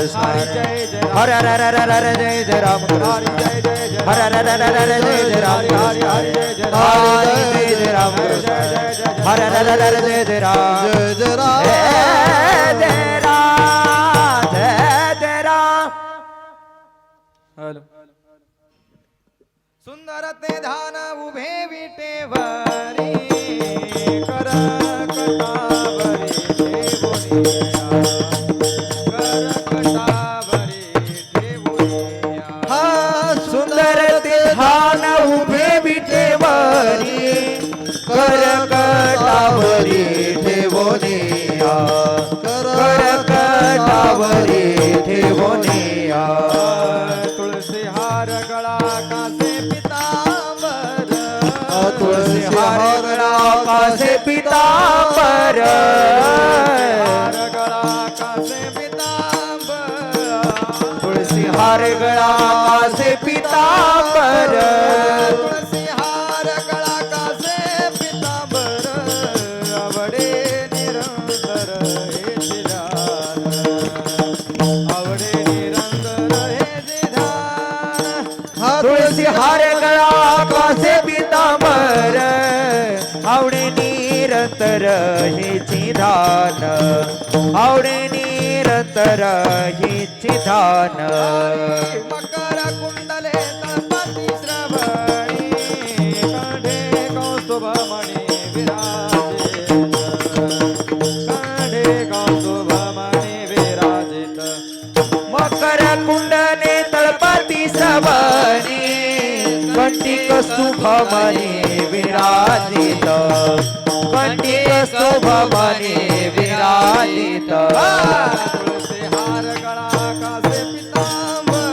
राम कृष्ण हरे हरे हरे हरे हरे हरे जय जय राम कृष्ण हरे हरे हरे हरे हरे जय जय राम कृष्ण हरे जय जय राम कृष्ण हरे हरे हरे हरे जय जय राम जय जय राम जय जय राम जय जय राम सुंदर ते धान उभे विटेवरी कर हा पितांबर हार गळा कासे पितांबर तुळसी हार गळा कासे पितांबर। निरंतर हिची धान. आवडे निरंतर हिची धान. मकर कुंडले तपती श्रवणी. कौस्तुभ मणी विराजित कंठे कौस्तुभ मणी विराजित. मकर कुंडले तळपती श्रवणी. कंटिक शुभमणी विराजित. कंटिक शुभमणी विराजित। तुळसी हार गळा कासे पितांबर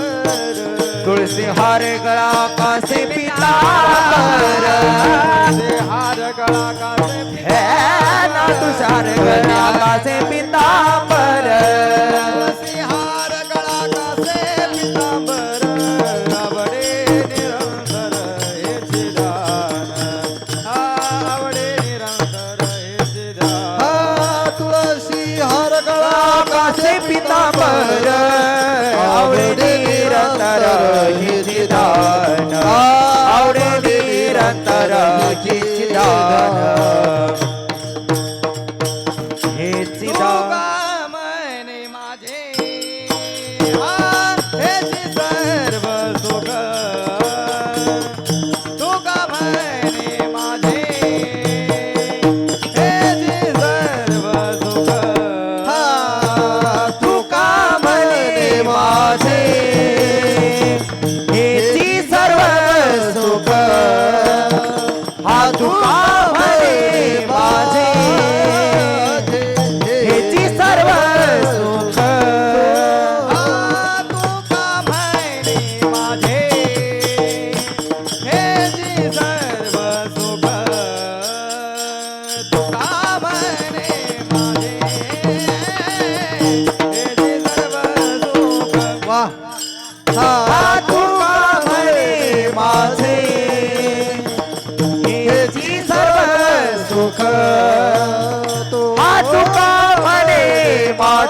तुळसी हार गळा कासे पितांबर तुळसी हार गळा कासे हे ना तुषार गळा कासे पितांबर तुळसी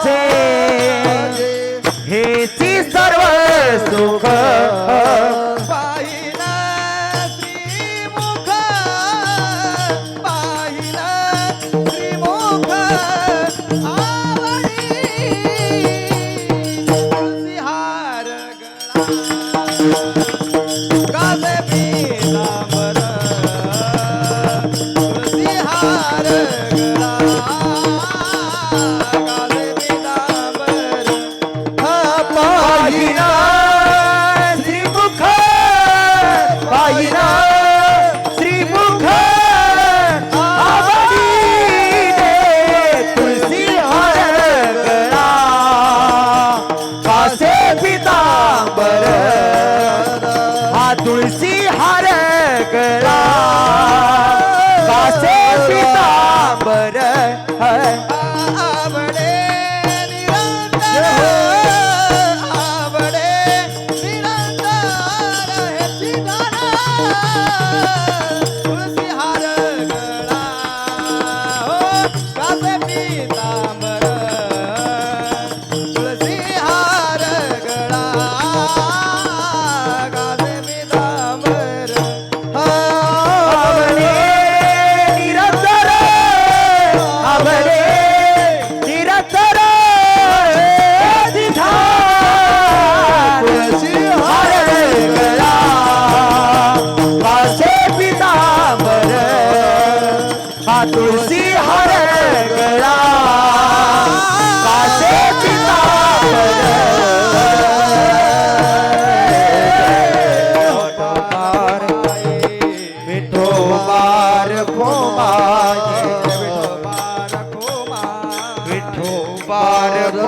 माझे. हेची सर्व सुख. पाहिला श्रीमुख पाहिला श्रीमुख आवडी. गळा.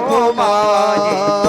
oh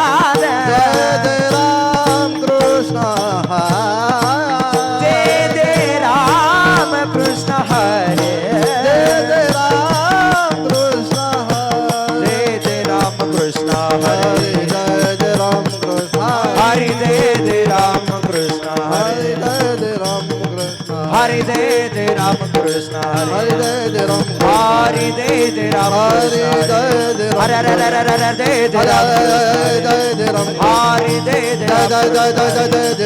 ஹரி தே தே ராம் ஹரி தே தே ராம் ஹர ஹர ஹர ஹர தே தே ராம் ஹரி தே தே ராம் ஹரி தே தே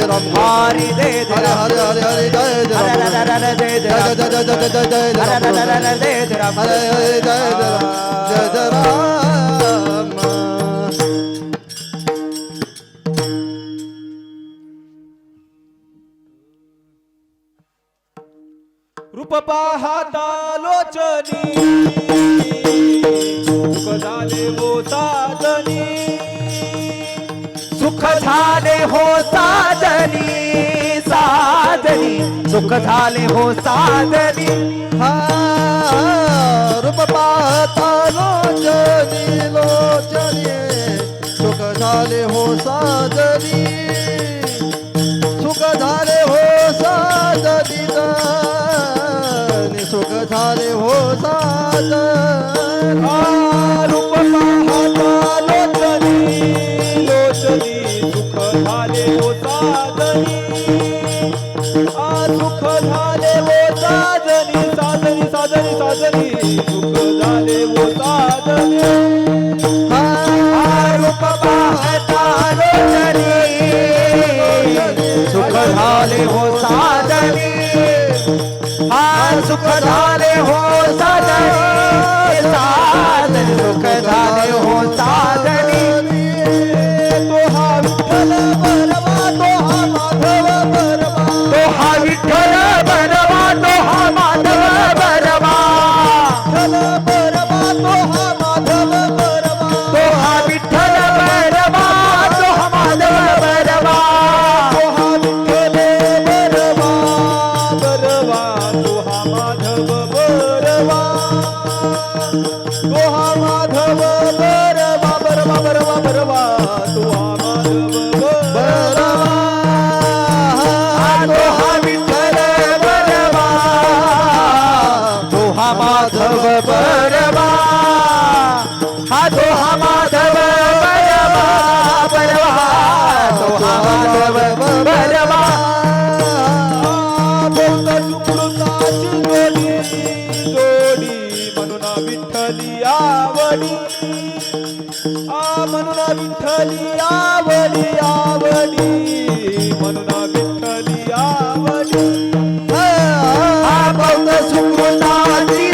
ராம் ஹரி தே தே ராம் ஹரி ஹரி ஹரி தே தே ராம் ஹர ஹர ஹர தே தே ராம் ஹர ஹர ஹர தே தே ராம் ஹரி தே தே ராம் ஹரி தே தே ராம் रूप पाहता लोचनी सुख झाले हो साधनी सुख झाले हो साधनी साधनी सुख झाले हो साधनी हा रूप पाहता लोचनी। लोचनी सुख झाले हो साधनी Satan आवडी आ म्हणूना विठ्ठली विठ्ठली सुकृताची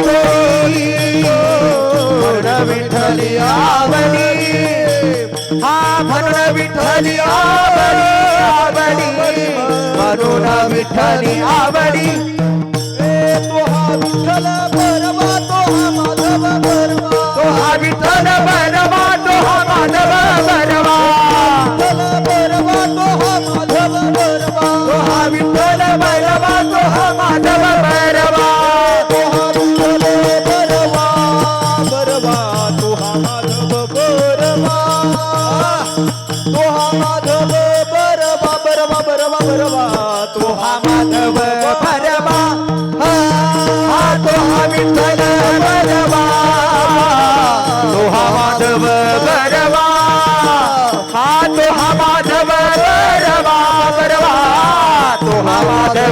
विठ्ठली हा विठ्ठली म्हणून विठ्ठली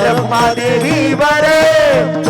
ब्रह्मा देवी बरे.